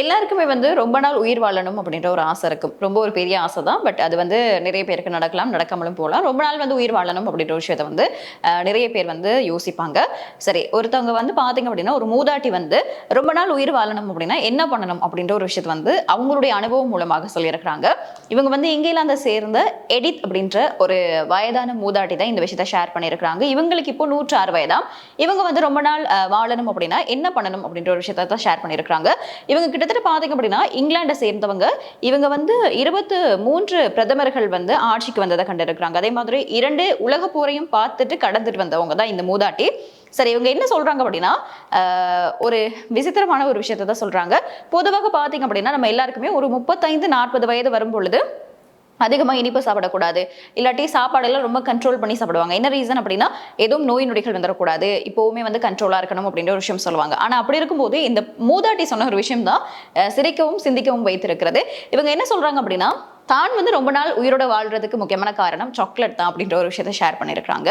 எல்லாருக்குமே வந்து ரொம்ப நாள் உயிர் வாழணும் அப்படின்ற ஒரு ஆசை இருக்கும் ரொம்ப ஒரு பெரிய ஆசை தான் பட் அது வந்து நிறைய பேருக்கு நடக்கலாம் நடக்காமலும் போகலாம். ரொம்ப நாள் வந்து உயிர் வாழணும் அப்படின்ற ஒரு விஷயத்தை வந்து நிறைய பேர் வந்து யோசிப்பாங்க. சரி ஒருத்தவங்க வந்து பார்த்தீங்க அப்படின்னா ஒரு மூதாட்டி வந்து ரொம்ப நாள் உயிர் வாழணும் அப்படின்னா என்ன பண்ணணும் அப்படின்ற ஒரு விஷயத்தை வந்து அவங்களுடைய அனுபவம் மூலமாக சொல்லியிருக்கிறாங்க. இவங்க வந்து இங்கிலாந்தை சேர்ந்த எடித் அப்படின்ற ஒரு வயதான மூதாட்டி தான் இந்த விஷயத்தை ஷேர் பண்ணியிருக்கிறாங்க. இவங்களுக்கு இப்போ நூற்று ஆறு வயதாம். இவங்க வந்து ரொம்ப நாள் வாழணும் அப்படின்னா என்ன பண்ணணும் அப்படின்ற ஒரு விஷயத்தை தான் ஷேர் பண்ணியிருக்கிறாங்க. இவங்க கிட்டத்தட்ட பார்த்தீங்க அப்படின்னா இங்கிலாண்டை சேர்ந்தவங்க. இவங்க வந்து இருபத்து மூன்று பிரதமர்கள் வந்து ஆட்சிக்கு வந்ததை கண்டிருக்கிறாங்க. அதே மாதிரி இரண்டு உலக போரையும் பார்த்துட்டு கடந்துட்டு வந்தவங்க தான் இந்த மூதாட்டி. சரி இவங்க என்ன சொல்றாங்க அப்படின்னா ஒரு விசித்திரமான ஒரு விஷயத்தை தான் சொல்றாங்க. பொதுவாக பார்த்தீங்க அப்படின்னா நம்ம எல்லாருக்குமே ஒரு முப்பத்தைந்து நாற்பது வயது வரும் பொழுது அதிகமாக இனிப்பு சாப்பிடக்கூடாது. இல்லாட்டி சாப்பாடெல்லாம் ரொம்ப கண்ட்ரோல் பண்ணி சாப்பிடுவாங்க. என்ன ரீசன் அப்படின்னா எதுவும் நோய் நொடிகள் வந்துடக்கூடாது இப்போவுமே வந்து கண்ட்ரோலாக இருக்கணும் அப்படின்ற ஒரு விஷயம் சொல்லுவாங்க. ஆனால் அப்படி இருக்கும்போது இந்த மூதாட்டி சொன்ன ஒரு விஷயம் தான் சிரிக்கவும் சிந்திக்கவும் வைத்திருக்கிறது. இவங்க என்ன சொல்கிறாங்க அப்படின்னா தான் வந்து ரொம்ப நாள் உயிரோட வாழ்றதுக்கு முக்கியமான காரணம் சாக்லேட் தான் அப்படின்ற ஒரு விஷயத்தை ஷேர் பண்ணியிருக்கிறாங்க.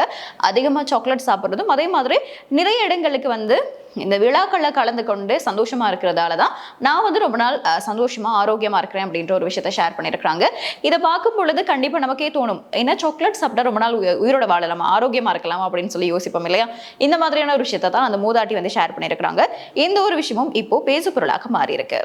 அதிகமாக சாக்லேட் சாப்பிட்றதும் அதே மாதிரி நிறைய இடங்களுக்கு வந்து இந்த விழாக்களில் கலந்து கொண்டு சந்தோஷமா இருக்கிறதால தான் நான் வந்து ரொம்ப நாள் சந்தோஷமாக சந்தோஷமா ஆரோக்கியமா இருக்கிறேன் அப்படின்ற ஒரு விஷயத்த ஷேர் பண்ணியிருக்கிறாங்க. இதை பார்க்கும் பொழுது கண்டிப்பா நமக்கே தோணும் ஏன்னா சாக்லேட் சாப்பிட்டா ரொம்ப நாள் உயிரோட வாழலாம் ஆரோக்கியமா இருக்கலாம் அப்படின்னு சொல்லி யோசிப்போம் இல்லையா? இந்த மாதிரியான ஒரு விஷயத்தை தான் அந்த மூதாட்டி வந்து ஷேர் பண்ணியிருக்கிறாங்க. இந்த ஒரு விஷயமும் இப்போ பேசு பொருளாக மாறி இருக்கு